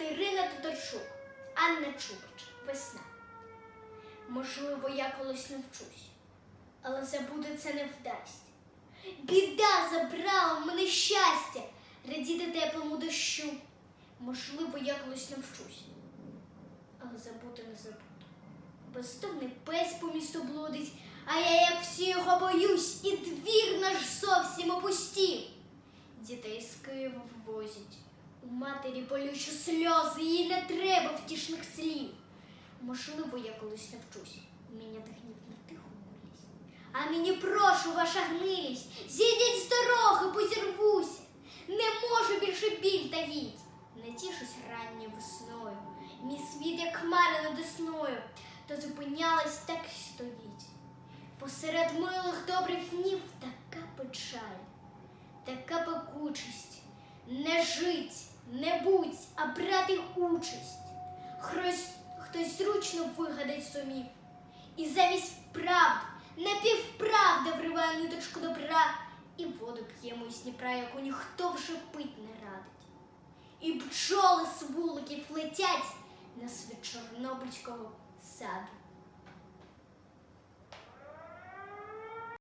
Катерина Тодорчук, Анна Чубич, весна. Можливо, я колись навчусь, але забути це не вдасть. Біда забрала мене щастя, радіти теплому дощу. Можливо, я колись навчусь, але забути не забуду. Бездомний пес по місту блудить, а я, як всі його боюсь, і двір наш зовсім опустів. Дітей з Києва ввозять. У матері болючі сльози, їй не треба втішних слів. Можливо, я колись навчусь міняти гнів на тиху милість. А мені прошу ваша гнилість, зійдіть з дороги, бо зірвуся. Не можу більше біль таїть. Не тішусь ранньою весною. Мій світ, як хмара над десною, то зупинялась, так й стоїть. Посеред милих добрих днів така печаль, така пекучість. Не жить, не будь, а брати участь. Хтось, хтось зручно вигадать сумів. І замість правд напівправда вриває ниточку добра, і воду п'ємо із Дніпра, яку ніхто вже пить не радить. І бджоли з вуликів летять на світ Чорнобильського саду.